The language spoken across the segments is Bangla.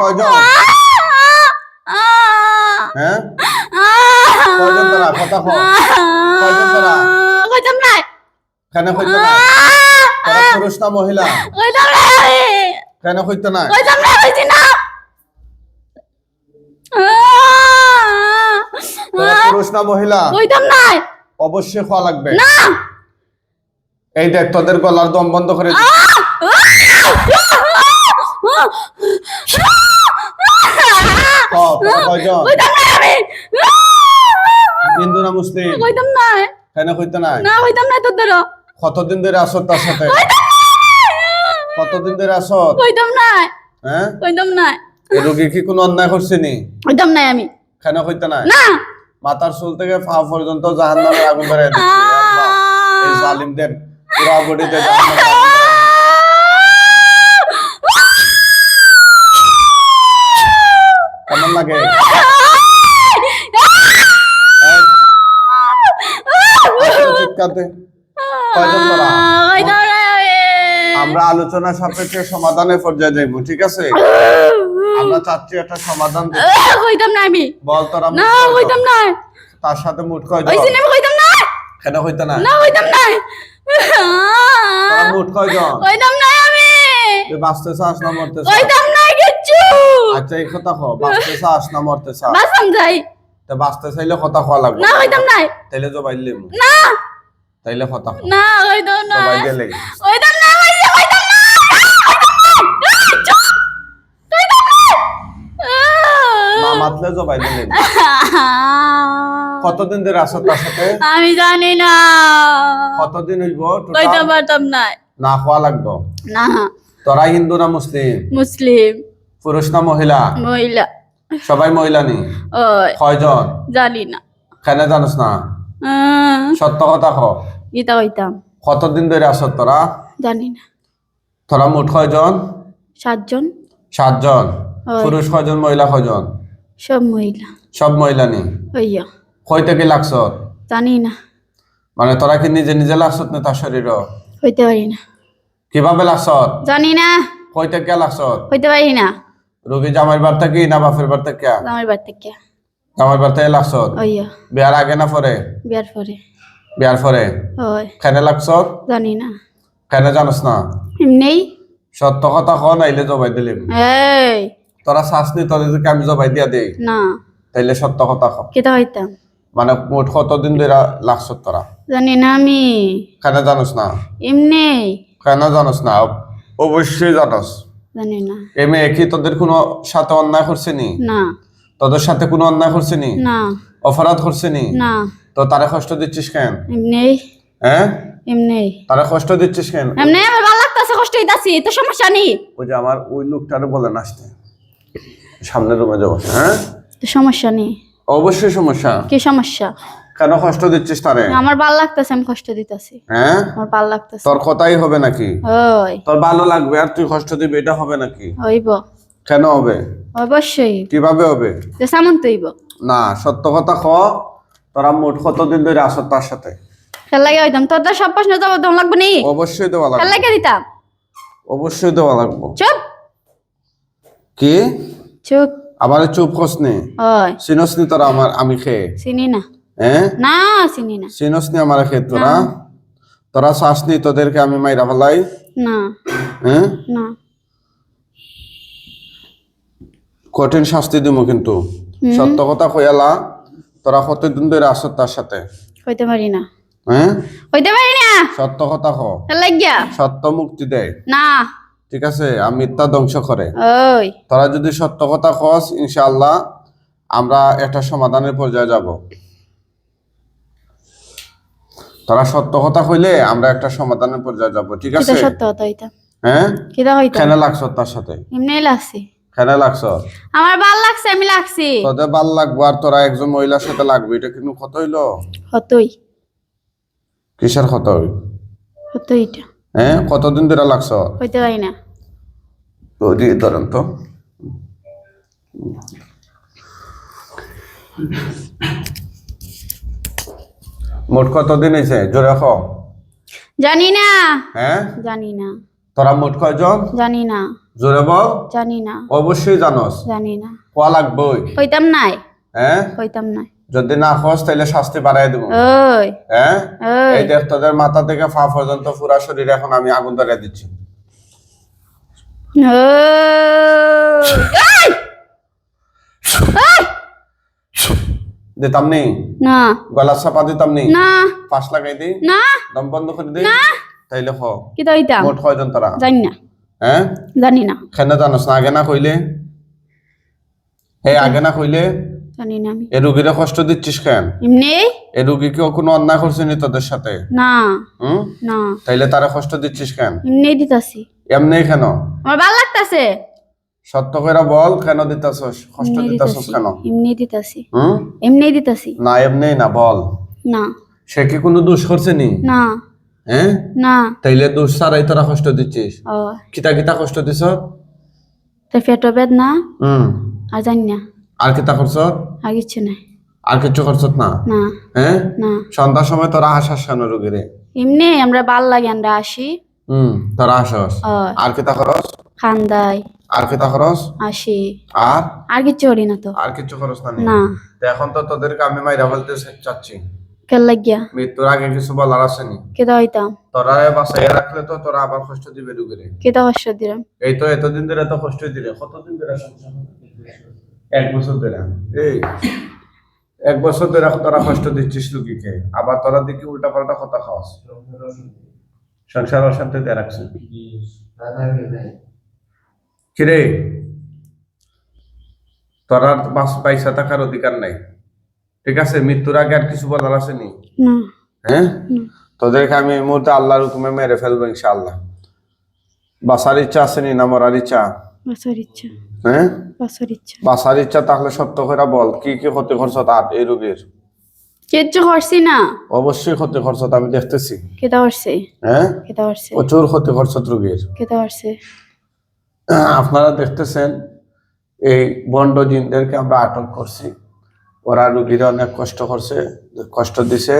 কয়জন? হ্যাঁ? কয়জন তোরা? কথা কও। কয়জন তোরা? কইতাম না কেন কইতে না তোরা পুরুষ না মহিলা। কইতাম না আমি কেন কইতে না কইতাম না কইছি না? পুরুষ না মহিলা। কইতাম না অবশ্যই খাওয়া লাগবে। না। এই দেখ তোদের গলার দম বন্ধ করে হিন্দু না মুসলিম? কইতাম না। কেন কইতে না না। কইতাম না তোর ধরো কতদিন ধরে আসো তার সাথে কতদিন ধরে আসো কইতাম না। হ্যাঁ কইতাম না রোগী কি কোনো অন্যায় করছে নি কইতাম না আমি। কেন কইতে না? না। মাথার চুল থেকে পা পর্যন্ত জাহান্নামের আগুন বেড়ে দিচ্ছে এই জালিমদের পুরা বডিতে জাহান্নামের আগুন বেরাই দিচ্ছে। কেমন লাগে এই, আজকে চিৎকারতে কয়জন তোরা? কইতাম না আমি আমরা আলোচনা সাপেক্ষে সমাধানের পর্যায়ে যাইব ঠিক আছে? আমরা চাচ্ছি একটা সমাধান। কইতাম না আমি। বল তোরা না? কইতাম না। তার সাথে মুঠ কয় ওই সিনেমা কইতাম না। কেন হইতে না? না কইতাম না। মুঠ কয়জন কইতাম না আমি। তুই বাঁচতে চাস না মরতে চাস? কইতাম না। আচ্ছা এই কথা কো বাঁচতে চাস না মরতে চাস? যাই। তে বাঁচতে চাইলে কথা কওয়া লাগবে। না কইতাম না তাইলে জবাই না। তাইলে কথা না না জবাই কইতাম না না মাতলে জবাই কতদিন ধরে তার সাথে? আমি জানি না। কতদিন হইব কইতে পারতাম না না খাওয়া লাগবে। না। তোরা হিন্দু না মুসলিম? মুসলিম। পুরুষ না মহিলা? মহিলা। সবাই মহিলা নি? কয়জন? জানি না। কেন জানোস না? সত্য কথা ক। গীতা কইতাম। কতদিন ধরে আসো তোরা? জানি না। তোরা মোট কয়জন? সাতজন। সাতজন। পুরুষ কয়জন মহিলা কয়জন? সব মহিলা। সব মহিলা নি? ওইয়া কই থেকে লাগছ? জানি না। মানে তোরা কি নিজে নিজে লাগছ না তার শরীর হইতে পারি না। কীভাবে লাগছ? জানি না। কই থেকে লাগছ? হইতে পারি না। রোগী জামাইর বার থেকে না বাপের বার থেকে জামাইর বার থেকে লাগছ ওইয়া বিয়ার আগে না পরে? বিয়ার পরে। বিয়ার পরে? ওই জানি না। জানোস না? এমনি। সত্য কথা নাইলে জবাই দিলিম। এই। তোরা শ্বাস নি তোদেরকে আমি জবাই দিয়া দেই? না। তাইলে সত্য কথা ক। কেতা হইতাম? মানে মোট কতদিন ধরে লাগছ তোরা? জানি না আমি। কেনে জানোস না? এমনি। কেন জানোস না? অবশ্যই জানোস। জানি না। এ মেয়ে কি তোদের কোনো সাথে অন্যায় করছে নি? না। তোদের সাথে কোনো অন্যায় করছে নি? না। অপরাধ করছে নি? না। তো তারে কষ্ট দিচ্ছিস কেন? এমনি। হ্যাঁ? এমনি। তারে কষ্ট দিচ্ছিস কেন? এমনি আমার ভালো লাগতেছে কষ্ট হইতাছি তো সমস্যা নেই। ওই যে আমার ওই লোকটারে বলেন আসতে সামনের রুমে যাব হ্যাঁ? তো সমস্যা নেই। অবশ্যই সমস্যা। কি সমস্যা? কেন কষ্ট দিচ্ছিস তারে? আমার ভালো লাগতেছে আমি কষ্ট দিতেছি। হ্যাঁ? আমার ভালো লাগতেছে। তোর কথাই হবে নাকি? ওই। তোর ভালো লাগবে আর তুই কষ্ট দিবি এটা হবে নাকি? হইব। কেন হবে? অবশ্যই। কীভাবে হবে? যে সামন তৈব না সত্য কথা ক তোরা মোট কতদিন ধরে আসো তার সাথে? খেল লাগে হইতাম। তোর তো সব প্রশ্ন জবাব দেওয়া লাগবে নি? অবশ্যই দেওয়া খেল লাগবে লাগে দিতাম। অবশ্যই দেওয়া লাগবো। চুপ। কি? চুপ। আমার চুপ খোস নে। ওই। চিনস নি তোরা আমার আমি খেয়ে। চিনি না। হ্যাঁ না চিনি না। চিনস নি আমার খেয়ে তোরা তোরা শ্বাস নি তোদেরকে আমি মাইরা ফেলাই না। হ্যাঁ না। কঠিন শাস্তি দিব কিন্তু। সত্য কথা কইয়ালা তোরা কতদিন ধরে আসো তার সাথে। হইতে পারি না। হ্যাঁ হইতে পারি না। সত্য কথা ক। লাগিয়া। সত্য মুক্তি দেয় না। ঠিক আছে আর মিথ্যা ধ্বংস করে ওই তোরা যদি সত্য কথা কস ইনশাআল্লাহ আমরা একটা সমাধানের পর্যায়ে যাব। তোরা সত্য কথা কইলে আমরা একটা সমাধানের পর্যায়ে যাব ঠিক আছে? সত্য কথা হইতাম হ্যাঁ? কিতা হইতাম কেন লাগছ তার সাথে? এমনি লাগছে। কেন লাগছ? আমার ভালো লাগছে আমি লাগছি। তোদের ভালো লাগবো আর তোরা একজন মহিলার সাথে লাগবে এটা কিন্তু কত হইল? হতই। কিসের কত হইল হতো এটা। হ্যাঁ? কতদিন ধরে লাগছ? হইতে পারি না। তো দিয়ে ধরেন তো। মোট কতদিন হয়েছে জোরে খ জানি না। হ্যাঁ? জানি না। তোরা মোট কয়জন? জানি না। জোরে বল। জানি না। অবশ্যই জানোস। জানি না। কোয়া লাগবই? হইতাম নাই। হ্যাঁ? হইতাম নাই। যদি না খোঁজ তাহলে শাস্তি বাড়াই দেবো। হ্যাঁ? এই দেখ তোদের মাথা থেকে পা পর্যন্ত পুরা শরীর এখন আমি আগুন ধরে দিচ্ছি। ওই! দিতাম নি? না। গলা চাপা দিতাম নি? না। পাশ লাগাই দি? না। দম বন্ধ করে দি? তাইলে হ কি মোট কয়জন তোরা জানি না। হ্যাঁ জানি না। জানোস না আগে না কইলে? হে আগে না কইলে? জানি না আমি। এ রুগীরে কষ্ট দিচ্ছিস কেন? এমনি? এ রুগী কেউ কোনো অন্যায় করছে নি তোদের সাথে? না। হুম? না। তাইলে তারা কষ্ট দিচ্ছিস কেন? এমনি দিতাছি। এমনি কেন? আমার ভালো লাগতাছে। সত্য করে বল কেন দিতাছস? কষ্ট দিতাছস কেন? এমনি দিতাছি। হুম? এমনি দিতাছি। না এমনি না বল। না। সে কি কোনো দোষ করছে নি? না। হ্যাঁ না। তাইলে দোষ ছাড়াই তোরা কষ্ট দিচ্ছিস? ও। কিতা কিতা কষ্ট দিছ? তো পেট বেদ না? হুম। আর জানি না। আর কিতা করছ? আর কিছু নাই। আর কিছু করছ না? না। হ্যাঁ না। সন্ধ্যার সময় তোরা হাসাস কেন রুগীরে? এমনি আমরা ভালো লাগে আমরা আসি। হুম তোরা হাসস আর কিতা খরচ খান্দাই আর কিতা খরচ? আর? আর কিছু করি না তো। আর কিছু খরচ না না। তো এখন তো তোদেরকে আমি মাইরা বলতে চাচ্ছি। কেন লাগিয়া? মৃত্যুর আগে কিছু বলার আসেনি কেদা হইতাম? তোরা বাসায় রাখলে তো তোরা আবার কষ্ট দিবে রুগীরে কেদা কষ্ট দিলাম? এই তো এতদিন ধরে তো কষ্ট দিলে। কতদিন ধরে? এক বছর ধরে। এই এক বছর ধরে তোরা কষ্ট দিচ্ছিস রুগীকে। আবার তোরা দেখি উল্টা পাল্টা কথা খাওয়াস সংসার অশান্তিতে রাখছে। কিরে? তোরা বাস পয়সা থাকার অধিকার নাই। ঠিক আছে মৃত্যুর আগে আর কিছু বলার আসেনি? না। হ্যাঁ। তোদেরকে আমি এই মুহূর্তে আল্লাহর হুকুমে মেরে ফেলব ইনশাআল্লাহ। বাসার ইচ্ছা আসেনি না মরার ইচ্ছা? বাসার ইচ্ছা। হ্যাঁ বাসার ইচ্ছা। বাসার ইচ্ছা তাহলে সত্য করে বল কি কি ক্ষতি করছ তার এই রোগীর? কিচ্ছু করছি না। অবশ্যই ক্ষতি করছ আমি দেখতেছি। কেদা করছে হ্যাঁ কেদা করছে প্রচুর ক্ষতি করছ রোগীর। কেদা করছে আপনারা দেখতেছেন এই বন্ড জিনদেরকে আমরা আটক করছি। ওরা রুগীরা অনেক কষ্ট করছে কষ্ট দিছে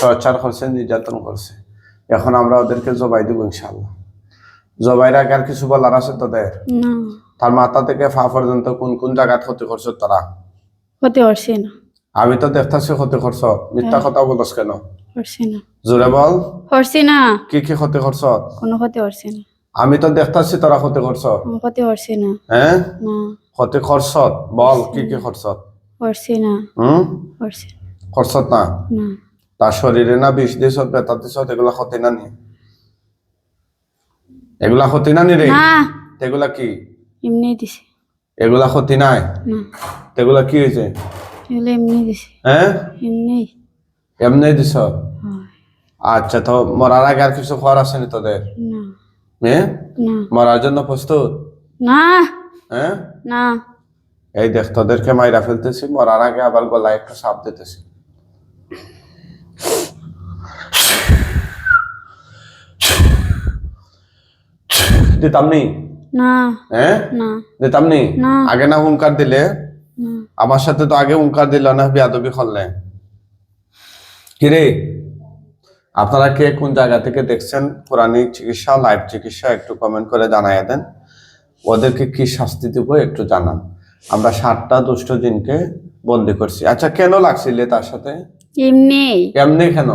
টর্চার করছে নির্যাতন করছে। এখন আমরা ওদেরকে জবাই দেবো ইনশাল্লাহ জবাইয়ের আগে আর কিছু বলার আছে তোদের? তার মাথা থেকে ফা পর্যন্ত কোন কোন জায়গায় ক্ষতি করছ তারা? হতে পারছি না। আমি তো দেখতেছি ক্ষতি করছ। মিথ্যা কথা বলছ কেন? না। জোরে বল। পারছি না। কি কি ক্ষতি করছ? কোনো ক্ষতি পারছি না। আমি তো দেখতেছি তোরা ক্ষতি করছ। ক্ষতি পারছি না। হ্যাঁ না। ক্ষতি করছ বল কি কি করছ পারছি না। হুম? করছ না? না। তার শরীরে না বিষ দিছ বেতা দিছ এগুলা ক্ষতি না নি? এগুলা ক্ষতি না নি রে এগুলা কি? এমনি দিছে। এগুলা ক্ষতি নাই? না। এগুলা কি হয়েছে এগুলো এমনি দিছে। হ্যাঁ এমনি। এমনি দিছ? আচ্ছা তো মরার আগে আর কিছু খাওয়ার আসেনি তোদের? না। না। মরার জন্য প্রস্তুত? না। হ্যাঁ না। এই দেখ তোদেরকে মাইরা ফেলতেছি মরার আগে আবার গলায় একটু সাপ দিতেছি। দিতাম নি? না। হ্যাঁ না। দিতাম নি? আগে না হুঙ্কার দিলে? আমার সাথে তো আগে হুঙ্কার দিল না বিয়াদবি করলে। কিরে আপনারা কে কোন জায়গা থেকে দেখছেন পুরানিক চিকিৎসা লাইভ চিকিৎসা একটু কমেন্ট করে জানাই দেন। ওদেরকে কি শাস্তি দিব একটু জানান। আমরা সাতটা দুষ্ট দিনকে বন্দি করছি। আচ্ছা কেন লাগছিলে তার সাথে? এমনি। এমনি কেন?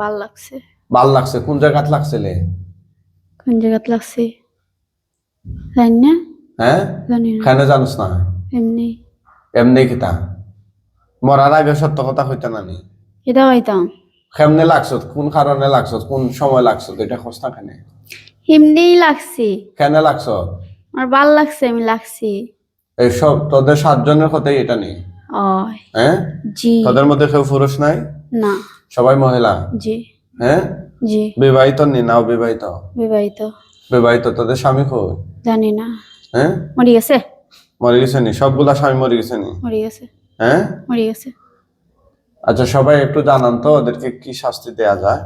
ভালো লাগছে। ভালো লাগছে। কোন জায়গাত লাগছিলে? কোন জায়গাত লাগছে? জানি না। হ্যাঁ? কেন জানোস না? এমনি। এমনি কিতা? মরার আগে সত্য কথা হইতে না নি এটা হইতাম কেমনে লাগছ কোন কারণে লাগছ কোন সময় লাগছ এটা খোঁজ না কেন? এমনি লাগছে। কেন লাগছ আমার ভালো লাগছে আমি লাগছি। এইসব তোদের সাতজনের কথাই এটা নেই? হ্যাঁ জি। তোদের মধ্যে কেউ পুরুষ নাই? না। সবাই মহিলা? জি। হ্যাঁ জি। বিবাহিত নি? না অবিবাহিত বিবাহিত। বিবাহিত তোদের স্বামী কই? জানি না। হ্যাঁ মরি গেছে? মরে গেছে নি? সবগুলা স্বামী মরে গেছে নি? মরি গেছে। হ্যাঁ মরি গেছে। আচ্ছা সবাই একটু জানান তো ওদেরকে কি শাস্তি দেয়া যায়?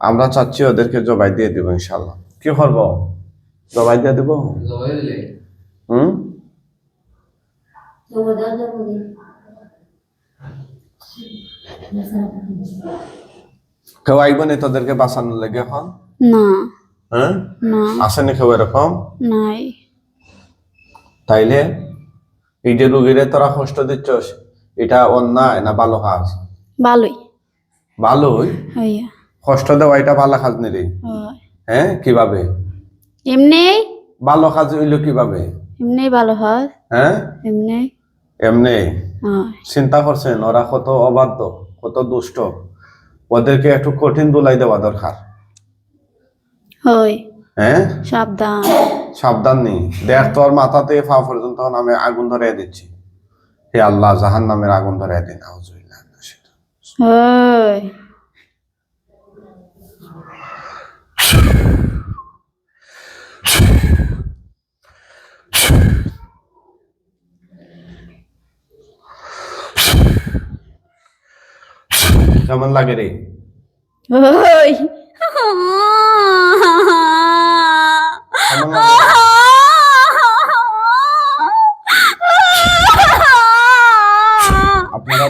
আমরা চাচ্ছি ওদেরকে জবাই দিয়ে দিব ইনশাল্লাহ কি করব? জবাই দিয়ে দিব? হুম? কেউ আইব নি তোদেরকে বাঁচানোর লেগে এখন? না। হ্যাঁ? আসেনি কেউ এরকম? নাই। তাইলে? এই যে রুগীরে তোরা কষ্ট দিচ্ছস? এটা অন্যায় না ভালো কাজ ভালোই ভালোই হইয়া। কষ্ট দেওয়া এটা ভালো কাজ নেই হ্যাঁ। কীভাবে? এমনি ভালো কাজ হইল কীভাবে? এমনি ভালো হয় হ্যাঁ এমনি এমনি চিন্তা করছেন ওরা কত অবাধ্য কত দুষ্ট। ওদেরকে একটু কঠিন দুলাই দেওয়া দরকার। হয়। হ্যাঁ সাবধান। সাবধান নেই দেখ তোর মাথা থেকে পা পর্যন্ত আমি আগুন ধরিয়ে দিচ্ছি। হে আল্লাহ জাহান নামের আগুন ধরিয়ে দিন। কেমন লাগে রে? কেমন লাগে আপনারা দেখতে পাচ্ছেন, কোরআনের চিকিৎসা, সম্পূর্ণ তাবিজ মুক্ত চিকিৎসা আল্লাহ কোরআন দিয়ে কীভাবে চিকিৎসা করতে হয় দেখেন এই শয়তান জিনগুলি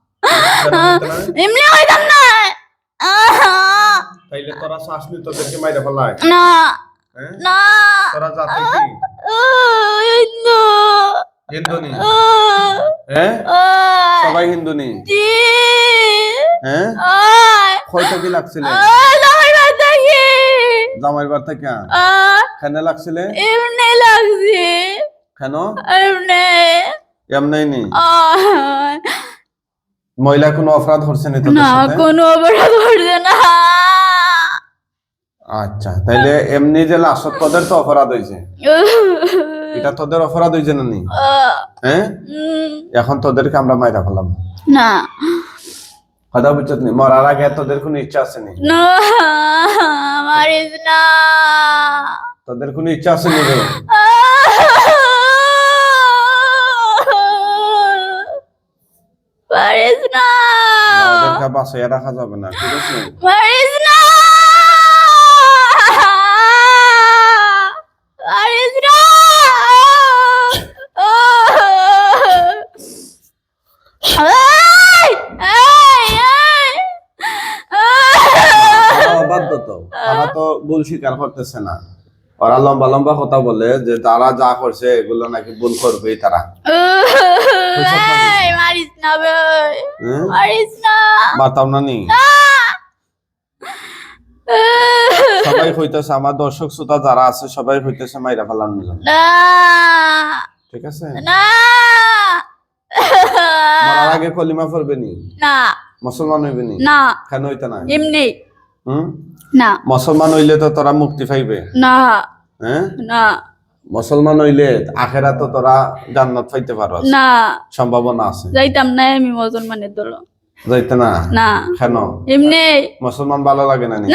এমনি হইতাম না। তাইলে তোরা শ্বাস তোদেরকে মাইরে ফেলায় না হ্যাঁ? না। তোরা জাতি কি হিন্দু নি। হ্যাঁ? সবাই হিন্দু নি হ্যাঁ? কয়টা কি লাগছিলে? জামাইর বার থেকে। কেন লাগছিলে? এমনি লাগছে। কেন? এমনি। এমনি নি? মহিলা কোনো অপরাধ করছে নি না কোনো অপরাধ করছে না। আচ্ছা তাইলে এমনি যে লাশত তোদের তো অপরাধ হয়েছে এটা তোদের অপরাধ হয়েছে না নি? হ্যাঁ? এখন তোদেরকে আমরা মাইরা ফেলাম। না। কথা বুঝছত নি? মরার আগে তোদের কোনো ইচ্ছা আছে নি? না মারিস না। তোদের কোনো ইচ্ছা আছে নি রে মারিস না ওদেরকে বাঁচাইয়া রাখা যাবে না ঠিক আছে মারিস না মারিস না তো তারা তো ভুল স্বীকার করতেছে না ওরা লম্বা লম্বা কথা বলে যে তারা যা করছে এগুলো নাকি ভুল করবেই তারা। এই, মারিস না হ্যাঁ? মারিস না। না নি? সবাই হইতেছে আমার দর্শক শ্রোতা যারা আছে সবাই হইতেছে মাইরা ফেলানোর জন্য না। ঠিক আছে? না। মরার আগে কলিমা পড়বে নি? না। মুসলমান হইবে নি? না। কেন হইতে না এমনি। হুম? না। মুসলমান হইলে তো তোরা মুক্তি পাইবে। না। হ্যাঁ? না। মুসলমান হইলে আখেরা তো তোরা জান্নাত পাইতে পারো না। সম্ভাবনা আছে। যাইতাম না আমি মুসলমানের দল। যাইতে না? না। কেন? এমনি। মুসলমান ভালো লাগে না নি?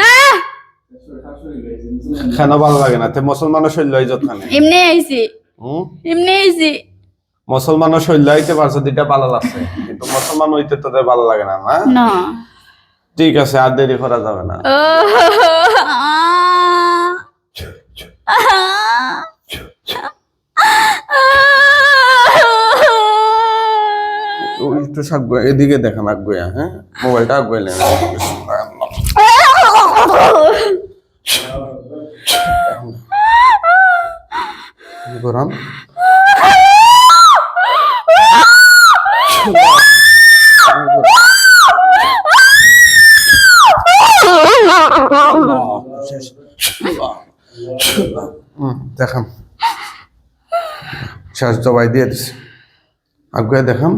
কেন ভালো লাগে না? তে মুসলমানের শৈল্য ইজত খানে এমনি আইছি। হুম? এমনি আইছি। মুসলমানের শৈল্য হইতে পারছ দুইটা ভালো লাগছে। কিন্তু মুসলমান হইতে তোদের ভালো লাগে না না? না। ঠিক আছে আর দেরি করা যাবে না। ও ওই একটু সাকবো এদিকে দেখান আগুয়া হ্যাঁ? মোবাইলটা আগুয়াইলেন করান দেখাম। শেষ জবাই দিয়ে দিছি। আগুয়া দেখাম।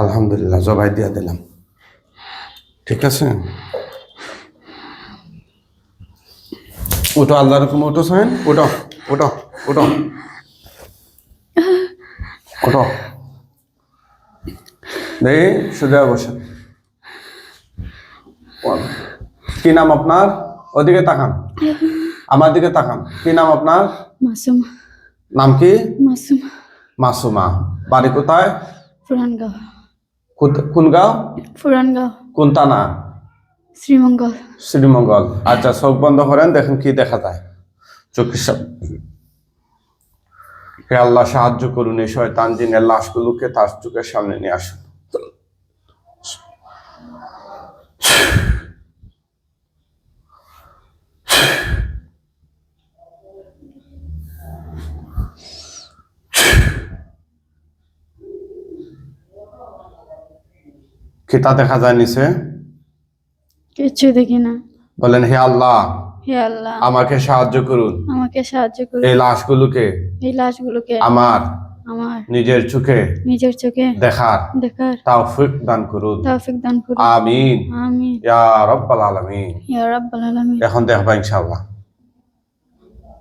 আলহামদুলিল্লাহ, জবাই দিয়ে দিলাম। ঠিক আছে? ওটো আল্লাহ রকম ওটো সাইন ওটো ওটো ওটো ওঠো দেখি সোজা বসে। কি নাম আপনার? ওদিকে তাকান। আমার দিকে তাকান। কি নাম আপনার? মাসুম। নাম কি? মাসুম। মাসুমা। বাড়ি কোথায়? পুরানগাঁও কোথ- কোন গাঁও কোন থানা শ্রীমঙ্গল। শ্রীমঙ্গল। আচ্ছা চোখ বন্ধ করেন দেখেন কি দেখা যায়। চোখের সামনে। হে আল্লাহ সাহায্য করুন এই শয়তান জিনের লাশগুলোকে তার চোখের সামনে নিয়ে আসুন। খিতা দেখা যায় নিচে? কিচ্ছু দেখি না। বলেন হে আল্লাহ হে আল্লাহ। আমাকে সাহায্য করুন। আমাকে সাহায্য করুন। এই লাশগুলোকে এই লাশগুলোকে আমার আমার নিজের চোখে নিজের চোখে দেখার দেখার তাওফিক দান করুন। তৌফিক দান করুন। আমিন। আমিন। ইয়া রব্বাল আলামিন। ইয়া রাব্বাল আলামিন। এখন দেখবা ইনশাআল্লাহ। বিল্লাহ।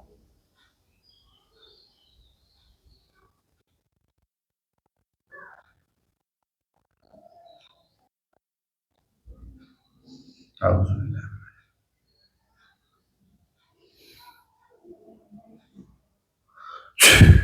Shh.